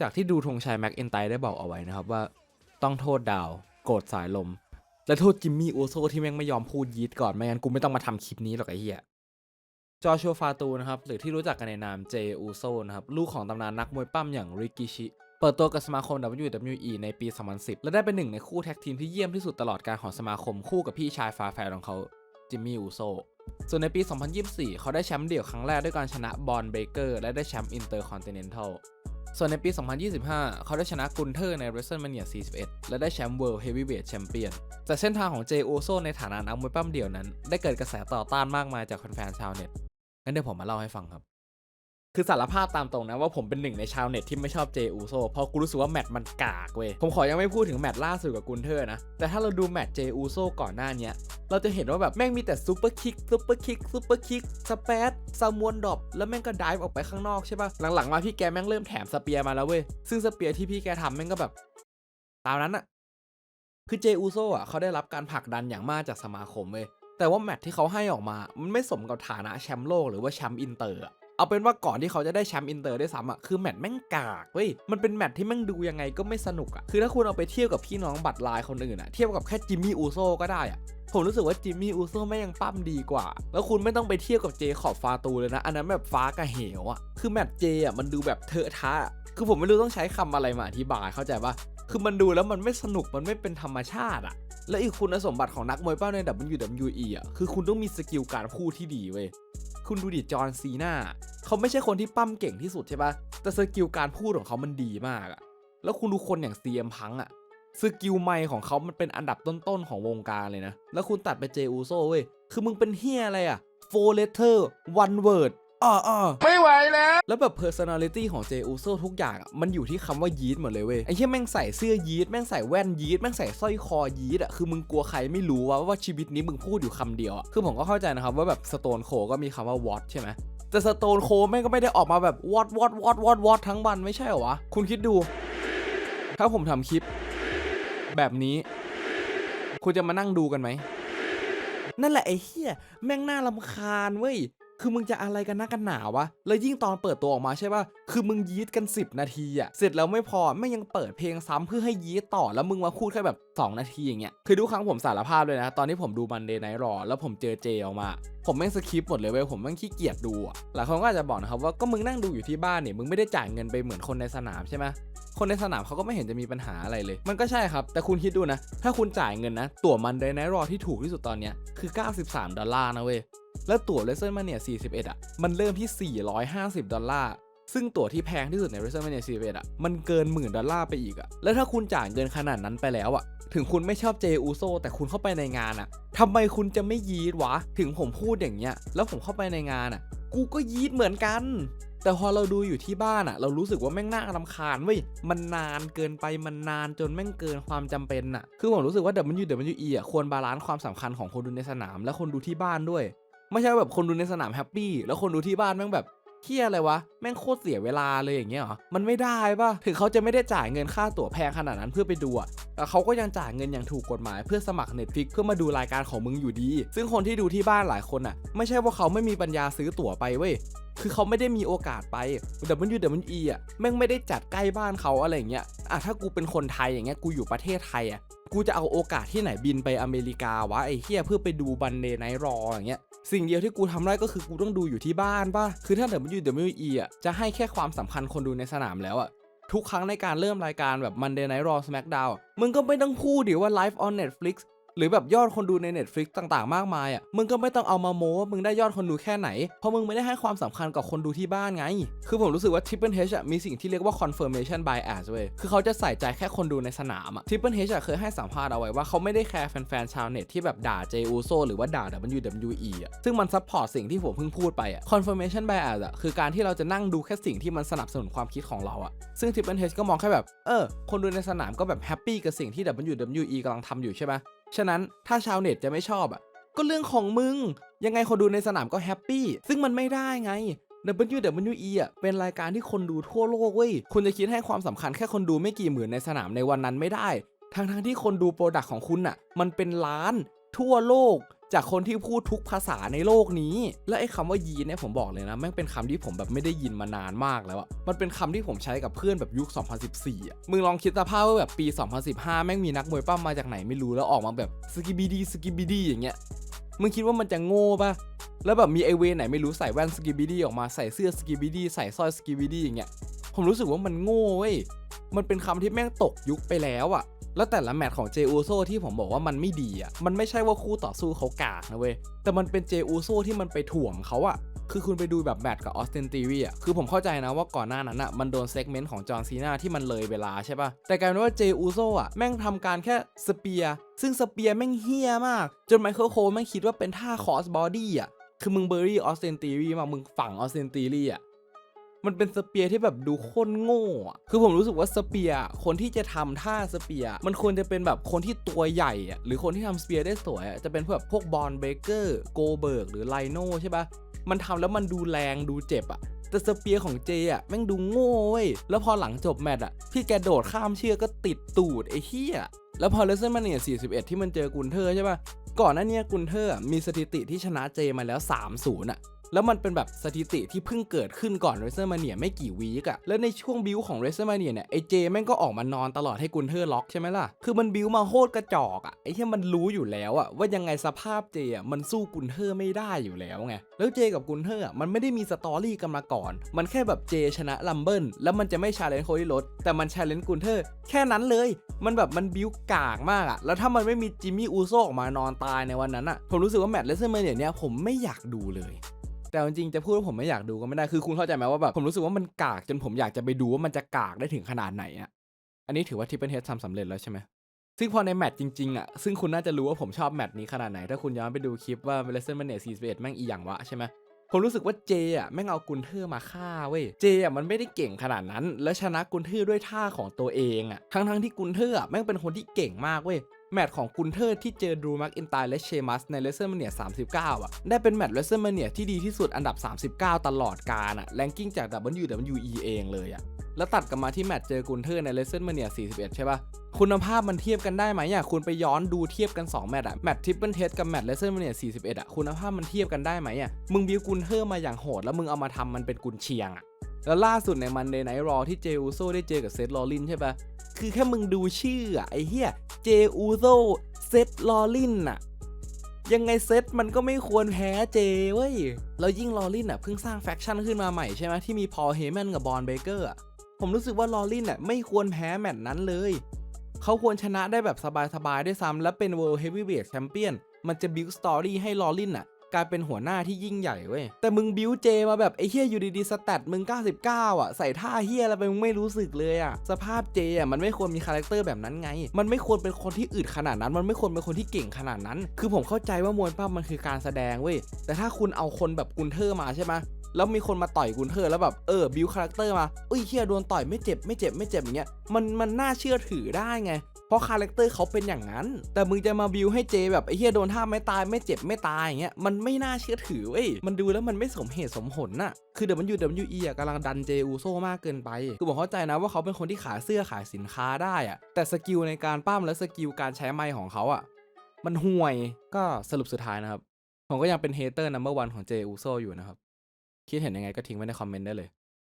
จากที่ดูธงชัยแม็กเอนไตได้บอกเอาไว้นะครับว่าต้องโทษดาวโกรธสายลม และโทษจิมมี่อูโซที่แม่งไม่ยอมพูดยีดก่อนไม่งั้นกูไม่ต้องมาทำคลิปนี้หรอกไอ้เหี้ยจอชัวฟาตูนะครับหรือที่รู้จักกันในนามเจอูโซนะครับลูกของตำนานนักมวยปั้มอย่างริกิชิเปิดตัวกับสมาคม WWE ในปี 2010 และได้เป็นหนึ่งในคู่แท็กทีมที่เยี่ยมที่สุดตลอดการของสมาคมคู่กับพี่ชายฟ้าแฝดของเขาจิมมี่อูโซ ส่วนในปี 2024 เขาได้แชมป์เดี่ยวครั้งแรกด้วยการชนะบอลเบเกอร์และได้แชมป์อินเตอร์คอนติเนนทัล ส่วนในปี 2025 เขาได้ชนะกุนเทอร์ใน WrestleMania 41 และได้แชมป์ World Heavyweight Champion แต่เส้นทางของเจโอโซในฐานะนักมวยปั้มเดี่ยวนั้น ได้เกิดกระแสต่อต้านมากมายจากแฟนๆชาวเน็ตงั้นเดี๋ยวผมมาเล่าให้ฟังครับ คือสารภาพตามตรงนะว่าผมเป็นหนึ่งในชาวเน็ตที่ไม่ชอบเจอูโซเพราะกูรู้สึกว่าแมตช์มันกากเว้ย ผมขอยังไม่พูดถึงแมตช์ล่าสุดกับกุนเทอร์นะ แต่ถ้าเราดูแมตช์เจอูโซก่อนหน้าเนี้ย เราจะเห็นว่าแบบแม่งมีแต่ซูเปอร์คิกซูเปอร์คิกซูเปอร์คิกสเปซซามวนดอปแล้วแม่งก็ดิฟออกไปข้างนอกใช่ปะหลังๆมาพี่แกแม่งเริ่มแถมสเปียร์มาแล้วเว้ยซึ่งสเปียร์ที่พี่แกทำแม่งก็แบบตามนั้นอะคือเจอูโซอะเขาได้รับการผลักดันอย่างมากจากสมาคมเว้ยแต่ว่าแมตช์ที่เขาให้ออกมา มันไม่สมกับฐานะแชมป์โลกหรือว่าแชมป์อินเตอร์อะ เอาเป็นว่าก่อนที่เขาจะได้แชมป์อินเตอร์ได้ซ้ำอะคือแมตช์แม่งกากเว้ยมันเป็นแมตช์ที่แม่งดูยังไงก็ไม่สนุกอะคือถ้าคุณเอาไปเทียบกับพี่น้องบัตรลายคนอื่นอะเทียบกับแค่จิมมี่อูโซก็ได้อะผมรู้สึกว่าจิมมี่อูโซแม่ยังปั้มดีกว่า แล้วคุณไม่ต้องไปเทียบกับเจขอบฟาตูเลยนะ อันนั้นแบบฟ้ากับเหวอะคือแมตช์เจอะมันดูแบบเทอะทะ คือผมไม่รู้ต้องใช้คำอะไรมาอธิบายเข้าใจปะคือมันดูแล้วมันไม่สนุกมันไม่เป็นธรรมชาติอะและอีกคุณสมบัติของนักมวยปั้มใน WWE อะคือคุณต้องมีสกิลการพูดที่ดีเว้ย คุณดูดิจอร์นซีนาเขาไม่ใช่คนที่ปั้มเก่งที่สุดใช่ปะแต่สกิลการพูดของเขามันดีมากอะแล้วคุณดูคนอย่างซีเอ็มพังอะสกิลไม์ของเขามันเป็นอันดับต้นๆของวงการเลยนะ แล้วคุณตัดไปเจอูโซเว้ย คือมึงเป็นเฮียอะไรอะ four letter one word อ่าอ่าไม่ไหวแล้ว แล้วแบบ personality ของเจอูโซทุกอย่างอะมันอยู่ที่คำว่ายีดหมดเลยเว้ยไอ้เหี้ยแม่งใส่เสื้อยีดแม่งใส่แว่นยีดแม่งใส่สร้อยคอยีดอะคือมึงกลัวใครไม่รู้ว่าว่าชีวิตนี้มึงพูดอยู่คำเดียวอะคือผมก็เข้าใจนะครับว่าแบบสโตนโคก็มีคำว่า what ใช่ไหมแต่สโตนโคแม่งก็ไม่ได้ออกมาแบบ what what what what what ทั้งวันไม่ใช่เหรอวะคุณคิดดู ถ้าผมทำคลิป แบบนี้ คุณจะมานั่งดูกันไหม นั่นแหละไอ้เหี้ยแม่งน่ารำคาญเว้ย คือมึงจะอะไรกันนักกันหนาวะ แล้วยิ่งตอนเปิดตัวออกมาใช่ป่ะ คือมึงยีดกัน 10 นาทีอะเสร็จแล้วไม่พอไม่ยังเปิดเพลงซ้ำเพื่อให้ยีดต่อแล้วมึงมาพูดแค่แบบ 2 นาทีอย่างเงี้ย คือทุกครั้งผมสารภาพเลยนะ ตอนที่ผมดูมันเดย์ไนท์รอแล้วผมเจอเจออกมา ผมแม่งสคริปต์หมดเลยเว้ย ผมแม่งขี้เกียจดูอะหลายคนก็อาจจะบอกนะครับว่าก็มึงนั่งดูอยู่ที่บ้านเนี่ยมึงไม่ได้จ่ายเงินไปเหมือนคนในสนามใช่ไหมคนในสนามเขาก็ไม่เห็นจะมีปัญหาอะไรเลย มันก็ใช่ครับ แต่คุณคิดดูนะ ถ้าคุณจ่ายเงินนะ ตั๋วมันเดย์ไนรอที่ถูกที่สุดตอนเนี้ยคือ 93 ดอลลาร์นะเว้ย แล้วตั๋ว WrestleMania 41 อะ มันเริ่มที่ 450 ดอลลาร์ ซึ่งตั๋วที่แพงที่สุดใน WrestleMania 41 อะ มันเกินหมื่นดอลลาร์ไปอีกอะ แล้วถ้าคุณจ่ายเงินขนาดนั้นไปแล้วอะ ถึงคุณไม่ชอบเจอูโซแต่คุณเข้าไปในงานอะทำไมคุณจะไม่ยีดวะ ถึงผมพูดอย่างเงี้ย แล้วผมเข้าไปในงานอะ กูก็ยีดเหมือนกันแต่พอเราดูอยู่ที่บ้านอะเรารู้สึกว่าแม่งน่ารำคาญเว้ยมันนานเกินไปมันนานจนแม่งเกินความจำเป็นอะคือผมรู้สึกว่า WWE อะควรบาลานซ์ความสำคัญของคนดูในสนาม และคนดูที่บ้านด้วย ไม่ใช่แบบคนดูในสนามแฮปปี้แล้วคนดูที่บ้านแม่งแบบเฮียอะไรวะ แม่งโคตรเสียเวลาเลยอย่างเงี้ยเหรอ มันไม่ได้ป่ะ ถึงเขาจะไม่ได้จ่ายเงินค่าตั๋วแพงขนาดนั้นเพื่อไปดูอะแต่เขาก็ยังจ่ายเงินอย่างถูกกฎหมายเพื่อสมัคร Netflix เพื่อมาดูรายการของมึงอยู่ดี ซึ่งคนที่ดูที่บ้านหลายคนอะไม่ใช่ว่าเขาไม่มีปัญญาซื้อตั๋วไปเว้ยคือเขาไม่ได้มีโอกาสไปแต่มันอยู่แต่มันอีอะแม่งไม่ได้จัดใกล้บ้านเขาอะไรอย่างเงี้ยอะถ้ากูเป็นคนไทยอย่างเงี้ยกูอยู่ประเทศไทยอะ กูจะเอาโอกาสที่ไหนบินไปอเมริกาวะไอ้เฮียเพื่อไปดูบันเดไนท์รออย่างเงี้ยสิ่งเดียวที่กูทำได้ก็คือกูต้องดูอยู่ที่บ้านป่ะคือถ้าเดี๋ยวมันอยู่เดี๋ยวไมันอีอะจะให้แค่ความสำคัญคนดูในสนามแล้วอะทุกครั้งในการเริ่มรายการแบบ Monday Night Raw SmackDown มึงก็ไม่ต้องพูดดิว่า Live on Netflix หรือแบบยอดคนดูใน Netflix ต่างๆ มากมายอะมึงก็ไม่ต้องเอามาโม้ว่ามึงได้ยอดคนดูแค่ไหน เพราะมึงไม่ได้ให้ความสำคัญกับคนดูที่บ้านไง คือผมรู้สึกว่า Triple H อะมีสิ่งที่เรียกว่า confirmation bias เว้ยคือเขาจะใส่ใจแค่คนดูในสนามอะ Triple H อะเคยให้สัมภาษณ์เอาไว้ว่าเขาไม่ได้แคร์แฟนๆชาวเน็ตที่แบบด่า J Uso หรือว่าด่า WWE อะซึ่งมันซัพพอร์ตสิ่งที่ผมเพิ่งพูดไปอะ confirmation bias อะคือการที่เราจะนั่งดูแค่สิ่งที่มันสนับสนุนความคิดของเราอะซึ่ง Triple H ก็มองแค่แบบเออคนดูในสนามก็แบบแฮปปี้กับสิ่งที่ WWE กำลังทำอยู่ใช่ไหม ฉะนั้นถ้าชาวเน็ตจะไม่ชอบอะ ก็เรื่องของมึง ยังไงคนดูในสนามก็แฮปปี้ ซึ่งมันไม่ได้ไง WWE อะเป็นรายการที่คนดูทั่วโลกเว้ย คุณจะคิดให้ความสำคัญแค่คนดูไม่กี่หมื่นในสนามในวันนั้นไม่ได้ ทั้งทั้งๆที่คนดูโปรดักของคุณอะ มันเป็นล้านทั่วโลก จากคนที่พูดทุกภาษาในโลกนี้ และไอ้คำว่ายีนเนี่ยผมบอกเลยนะแม่งเป็นคำที่ผมแบบไม่ได้ยินมานานมากแล้วอะมันเป็นคำที่ผมใช้กับเพื่อนแบบยุค 2014อะมึงลองคิดสภาพว่าแบบปี 2015 แม่งมีนักมวยปั้มมาจากไหนไม่รู้แล้วออกมาแบบสกิบิดีสกิบิดีอย่างเงี้ยมึงคิดว่ามันจะโง่ปะแล้วแบบมีไอเวไหนไม่รู้ใส่แว่นสกิบิดี้ออกมาใส่เสื้อสกิบิดี้ใส่สร้อยสกิบิดี้อย่างเงี้ยผมรู้สึกว่ามันโง่เว้ย มันเป็นคำที่แม่งตกยุคไปแล้วอะแล้วแต่ละแมตช์ของเจอูโซที่ผมบอกว่ามันไม่ดีอะมันไม่ใช่ว่าคู่ต่อสู้เขากากนะเว้ย แต่มันเป็นเจอูโซที่มันไปถ่วงเขาอะคือคุณไปดูแบบแมตช์กับออสตินตีวีอะคือผมเข้าใจนะว่าก่อนหน้านั้นอะมันโดนเซกเมนต์ของจอห์นซีนาที่มันเลยเวลาใช่ปะแต่กลายเป็นว่าเจอูโซอะแม่งทำการแค่สเปียร์ซึ่งสเปียร์แม่งเฮี้ยมาก จนไมเคิลโคแม่งคิดว่าเป็นท่าคอสบอดี้อะคือมึงเบอร์รี่ออสตินตีวีมามึงฝังออสตินตีวีอะ มันเป็นสเปียร์ที่แบบดูโคตรโง่อะคือผมรู้สึกว่าสเปียร์คนที่จะทำท่าสเปียร์มันควรจะเป็นแบบคนที่ตัวใหญ่อะหรือคนที่ทำสเปียร์ได้สวยอะจะเป็นแบบพวกบอลเบเกอร์โกเบิร์กหรือไลโน่ใช่ปะมันทำแล้วมันดูแรงดูเจ็บอะแต่สเปียร์ของเจอะแม่งดูโง่เว้ย แล้วพอหลังจบแมตช์อะที่แกโดดข้ามเชือกก็ติดตูดไอ้เหี้ย แล้วพอเลเซอร์มาเนี่ย41 ที่มันเจอกุนเทอร์ใช่ปะก่อนหน้าเนี้ยกุนเทอร์มีสถิติที่ชนะเจมาแล้ว 3-0อะ แล้วมันเป็นแบบสถิติที่เพิ่งเกิดขึ้นก่อนเรสเซอร์มาเนียไม่กี่วีกอะแล้วในช่วงบิวของเรสเซอร์มาเนียเนี่ยไอเจแม่งก็ออกมานอนตลอดให้กุนเทอร์ล็อกใช่ไหมล่ะ คือมันบิวมาโคตรกระจอกอะไอที่มันรู้อยู่แล้วอะว่ายังไงสภาพเจอะมันสู้กุนเทอร์ไม่ได้อยู่แล้วไง แล้วเจกับกุนเทอร์มันไม่ได้มีสตอรี่กันมาก่อน มันแค่แบบเจชนะลัมเบิลแล้วมันจะไม่ชาเลนจ์โคดิโรสแต่มันชาเลนจ์กุนเทอร์แค่นั้นเลย มันแบบมันบิวกากมากอะแล้วถ้ามันไม่มีจิมมี่อูโซออกมานอนตายในวันนั้นอะผมรู้สึกว่าแมตช์เลเซอร์มาเนียเนี่ยผมไม่อยากดูเลย แต่จริงๆจะพูดว่าผมไม่อยากดูก็ไม่ได้คือคุณเข้าใจไหมว่าแบบผมรู้สึกว่ามันกากจนผมอยากจะไปดูว่ามันจะกากได้ถึงขนาดไหนอะอันนี้ถือว่าทิปเปิลเฮดทำสำเร็จแล้วใช่ไหมซึ่งพอในแมตช์จริงๆอะซึ่งคุณน่าจะรู้ว่าผมชอบแมตช์นี้ขนาดไหนถ้าคุณย้อนไปดูคลิปว่าเวลเซนมันเนต41แม่งอีหยังวะใช่ไหม ผมรู้สึกว่าเจอะแม่งเอากุนเทอร์มาฆ่าเว้ยเจอะมันไม่ได้เก่งขนาดนั้น แล้วชนะกุนเทอร์ด้วยท่าของตัวเองอะทั้งทั้งที่กุนเทอร์อะแม่งเป็นคนที่เก่งมากเว้ยแมตช์ของกุนเทอร์ที่เจอดรูมักอินไตและเชมัสในเลเซอร์มาเนีย39 อะ ได้เป็นแมตช์เลเซอร์มาเนียที่ดีที่สุดอันดับ 39 ตลอดกาลอะแรงกิ้งจาก WWE เองเลยอะ แล้วตัดกลับมาที่แมตช์เจอกุนเทอร์ในเลเซอร์มเนีย41 ใช่ปะคุณภาพมันเทียบกันได้ไหมอะคุณไปย้อนดูเทียบกัน 2 แมตช์อะแมตช์ทริปเปิลเทสกับแมตช์เลเซอร์มเนีย41อะคุณภาพมันเทียบกันได้ไหมอะมึงบิวกุนเทอร์มาอย่างโหด แล้วมึงเอามาทำมันเป็นกุนเชียงอะแล้วล่าสุดในมันเดย์ไนท์รอที่เจอูโซได้เจอกับเซธลอรินใช่ปะคือแค่มึงดูชื่ออะไอ้เหี้ยเจอูโซเซธลอรินอะยังไงเซตมันก็ไม่ควรแพ้เจเว้ยแล้วยิ่งลอรินอะเพิ่งสร้างแฟคชั่นขึ้นมาใหม่ใช่ไหมที่มีพอลเฮแมนกับบอลเบเกอร์อะ ผมรู้สึกว่าลอรินอะไม่ควรแพ้แมตช์นั้นเลย เขาควรชนะได้แบบสบายๆด้วยซ้ำและเป็น World Heavyweight Champion มันจะบิวสตอรี่ให้ลอรินอะกลายเป็นหัวหน้าที่ยิ่งใหญ่เว้ย แต่มึงบิวเจมาแบบไอ้เฮียอยู่ดีๆสแตทมึง 99 อะ ใส่ท่าเฮียอะไรไปมึงไม่รู้สึกเลยอะ สภาพเจอะมันไม่ควรมีคาแรคเตอร์แบบนั้นไง มันไม่ควรเป็นคนที่อึดขนาดนั้น มันไม่ควรเป็นคนที่เก่งขนาดนั้น คือผมเข้าใจว่ามวยปั้มมันคือการแสดงเว้ย แต่ถ้าคุณเอาคนแบบกุนเทอร์มาใช่ไหม แล้วมีคนมาต่อยกุนเทอแล้วแบบเออบิวคาแรคเตอร์มาอุ้ยเฮียโดนต่อยไม่เจ็บไม่เจ็บไม่เจ็บอย่างเงี้ยมันมันน่าเชื่อถือได้ไงเพราะคาแรคเตอร์เขาเป็นอย่างนั้น แต่มึงจะมาบิวให้เจแบบไอ้เฮียโดนท่าไม่ตายไม่เจ็บไม่ตายอย่างเงี้ยมันไม่น่าเชื่อถือเว้ยมันดูแล้วมันไม่สมเหตุสมผลน่ะคือ WWE อะกำลังดันเจอูโซมากเกินไปคือผมเข้าใจนะว่าเขาเป็นคนที่ขายเสื้อขายสินค้าได้อะแต่สกิลในการปั้มและสกิลการใช้ไมค์ของเขาอะมันห่วยก็สรุปสุดท้ายนะครับผมก็ยังเป็นเฮเตอร์นัมเบอร์วันของเจอูโซอยู่นะครับ คิดเห็นยังไงก็ทิ้งไว้ในคอมเมนต์ได้เลย